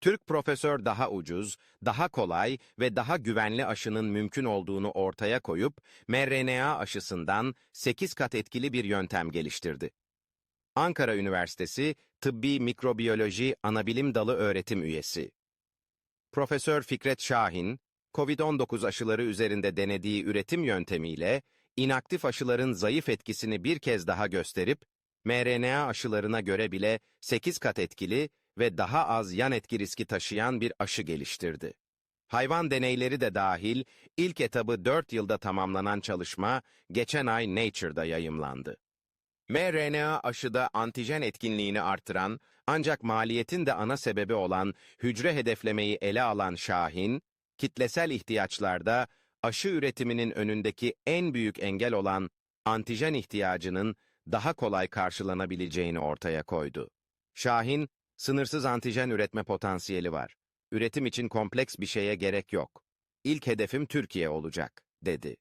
Türk profesör daha ucuz, daha kolay ve daha güvenli aşının mümkün olduğunu ortaya koyup mRNA aşısından 8 kat etkili bir yöntem geliştirdi. Ankara Üniversitesi Tıbbi Mikrobiyoloji Anabilim Dalı öğretim üyesi. Profesör Fikret Şahin, COVID-19 aşıları üzerinde denediği üretim yöntemiyle inaktif aşıların zayıf etkisini bir kez daha gösterip, mRNA aşılarına göre bile 8 kat etkili ve daha az yan etki riski taşıyan bir aşı geliştirdi. Hayvan deneyleri de dahil ilk etabı 4 yılda tamamlanan çalışma geçen ay Nature'da yayımlandı. mRNA aşıda antijen etkinliğini artıran ancak maliyetin de ana sebebi olan hücre hedeflemeyi ele alan Şahin, kitlesel ihtiyaçlarda aşı üretiminin önündeki en büyük engel olan antijen ihtiyacının daha kolay karşılanabileceğini ortaya koydu. Şahin, sınırsız antijen üretme potansiyeli var. Üretim için kompleks bir şeye gerek yok. İlk hedefim Türkiye olacak, dedi.